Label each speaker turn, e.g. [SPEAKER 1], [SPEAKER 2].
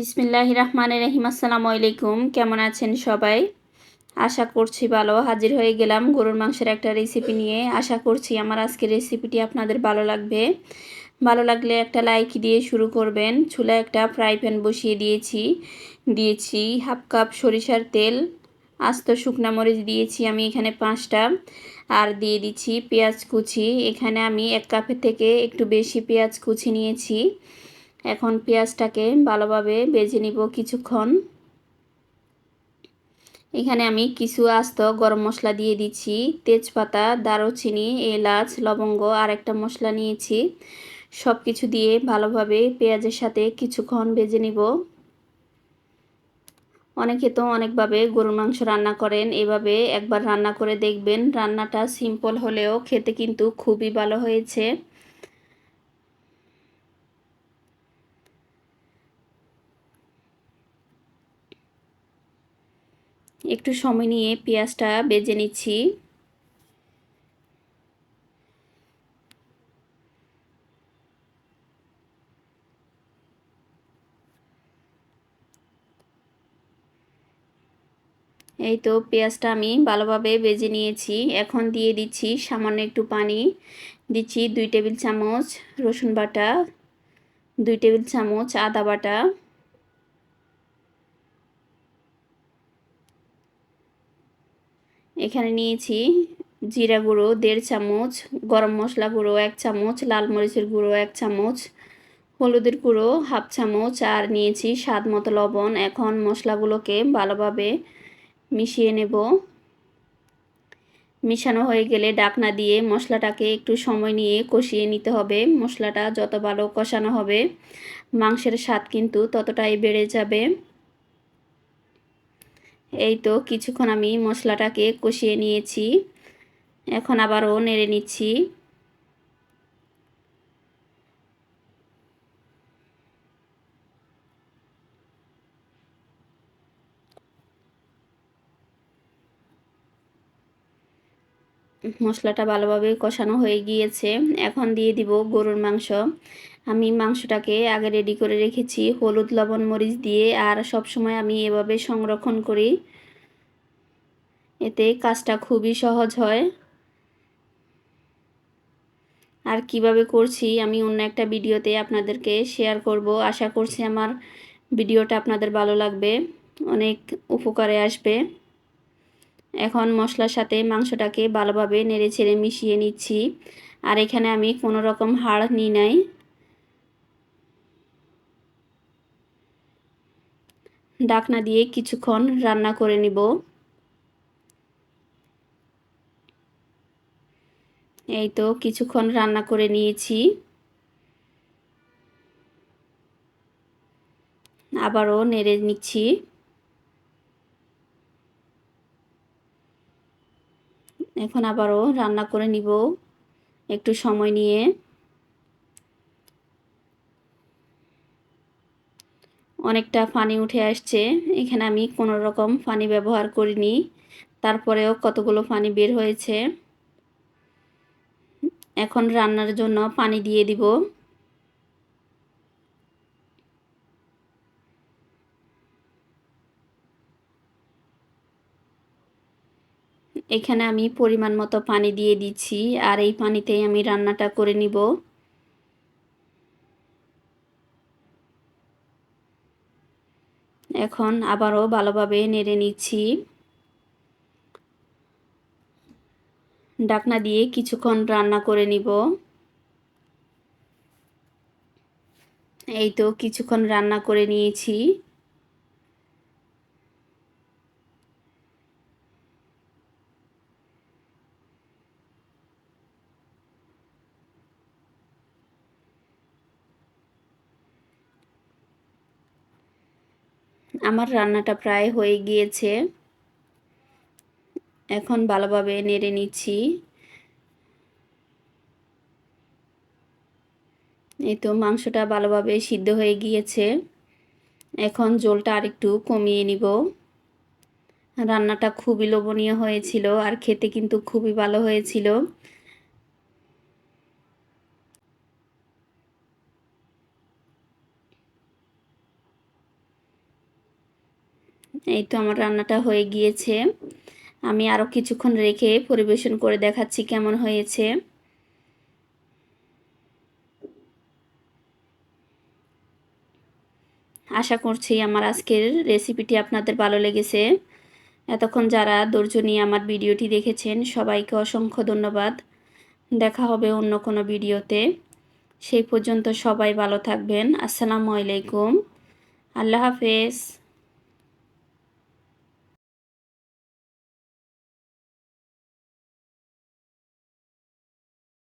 [SPEAKER 1] বিসমিল্লাহ রহমান রহিম, আসসালামু আলাইকুম। কেমন আছেন সবাই? আশা করছি ভালো। হাজির হয়ে গেলাম গরুর মাংসের একটা রেসিপি নিয়ে। আশা করছি আমার আজকের রেসিপিটি আপনাদের ভালো লাগবে। ভালো লাগলে একটা লাইক দিয়ে শুরু করবেন। চুলা একটা ফ্রাই প্যান বসিয়ে দিয়েছি। দিয়েছি হাফ কাপ সরিষার তেল, আস্ত শুকনা মরিচ দিয়েছি আমি এখানে পাঁচটা। আর দিয়ে দিচ্ছি পেঁয়াজ কুচি। এখানে আমি এক কাপের থেকে একটু বেশি পেঁয়াজ কুচি নিয়েছি। এখন পেঁয়াজটাকে ভালোভাবে বেজে নিব কিছুক্ষণ। এখানে আমি কিছু আস্ত গরম মশলা দিয়ে দিচ্ছি, তেজপাতা, দারুচিনি, এলাচ, লবঙ্গ আর একটা মশলা নিয়েছি। সব কিছু দিয়ে ভালোভাবে পেঁয়াজের সাথে কিছুক্ষণ ভেজে নিব। অনেকে তো অনেকভাবে গরুর মাংস রান্না করেন, এভাবে একবার রান্না করে দেখবেন। রান্নাটা সিম্পল হলেও খেতে কিন্তু খুবই ভালো হয়েছে। একটু সময় নিয়ে পেঁয়াজটা বেজে নিচ্ছি। এই তো পেঁয়াজটা আমি ভালোভাবে বেজে নিয়েছি। এখন দিয়ে দিচ্ছি সামান্য একটু পানি। দিচ্ছি দুই টেবিল চামচ রসুন বাটা, দুই টেবিল চামচ আদা বাটা। এখানে নিয়েছি জিরা গুঁড়ো, দেড় চামচ, গরম মশলা গুঁড়ো এক চামচ, লাল মরিচের গুঁড়ো এক চামচ, হলুদের গুঁড়ো হাফ চামচ, আর নিয়েছি স্বাদ মতো লবণ। এখন মশলাগুলোকে ভালোভাবে মিশিয়ে নেব। মিশানো হয়ে গেলে ডাকনা দিয়ে মশলাটাকে একটু সময় নিয়ে কষিয়ে নিতে হবে। মশলাটা যত ভালো কষানো হবে, মাংসের স্বাদ কিন্তু ততটাই বেড়ে যাবে। এই তো কিছুক্ষণ আমি মশলাটাকে কষিয়ে নিয়েছি। এখন আবারও নেড়ে নিচ্ছি। মশলাটা ভালোভাবে কষানো হয়ে গিয়েছে। এখন দিয়ে দিব গরুর মাংস। আমি মাংসটাকে আগে রেডি করে রেখেছি, হলুদ, লবণ, মরিচ দিয়ে, আর সব সময় আমি এভাবে সংরক্ষণ করি। এতে কাজটা খুবই সহজ হয়। আর কীভাবে করছি আমি অন্য একটা ভিডিওতে আপনাদেরকে শেয়ার করব। আশা করছি আমার ভিডিওটা আপনাদের ভালো লাগবে, অনেক উপকারে আসবে। এখন মশলার সাথে মাংসটাকে ভালোভাবে নেড়ে ছেড়ে মিশিয়ে নিচ্ছি। আর এখানে আমি কোনো রকম হাড় নিই নাই। ডাকনা দিয়ে কিছুক্ষণ রান্না করে নিব। এই তো কিছুক্ষণ রান্না করে নিয়েছি। আবারও নেড়ে নিচ্ছি। এখন আবারও রান্না করে নিব। একটু সময় নিয়ে অনেকটা পানি উঠে আসছে। এখানে আমি কোনো রকম পানি ব্যবহার করিনি। তারপরেও কতগুলো পানি বের হয়েছে। এখন রান্নার জন্য পানি দিয়ে দিব। এখানে আমি পরিমাণ মতো পানি দিয়ে দিচ্ছি। আর এই পানিতেই আমি রান্নাটা করে নিব। এখন আবারও ভালোভাবে নেড়ে নিচ্ছি। ডাকনা দিয়ে কিছুক্ষণ রান্না করে নিব। এই তো কিছুক্ষণ রান্না করে নিয়েছি। আমার রান্নাটা প্রায় হয়ে গিয়েছে। এখন ভালোভাবে নেড়ে নিচ্ছি। এই তো মাংসটা ভালোভাবে সিদ্ধ হয়ে গিয়েছে। এখন জলটা আরেকটু কমিয়ে নিব। রান্নাটা খুবই লোভনীয় হয়েছিল আর খেতে কিন্তু খুবই ভালো হয়েছিল। এই তো আমার রান্নাটা হয়ে গিয়েছে। আমি আরও কিছুক্ষণ রেখে পরিবেশন করে দেখাচ্ছি কেমন হয়েছে। আশা করছি আমার আজকের রেসিপিটি আপনাদের ভালো লেগেছে। এতক্ষণ যারা ধৈর্য নিয়ে আমার ভিডিওটি দেখেছেন, সবাইকে অসংখ্য ধন্যবাদ। দেখা হবে অন্য কোনো ভিডিওতে। সেই পর্যন্ত সবাই ভালো থাকবেন। আসসালামু আলাইকুম। আল্লাহ হাফেজ।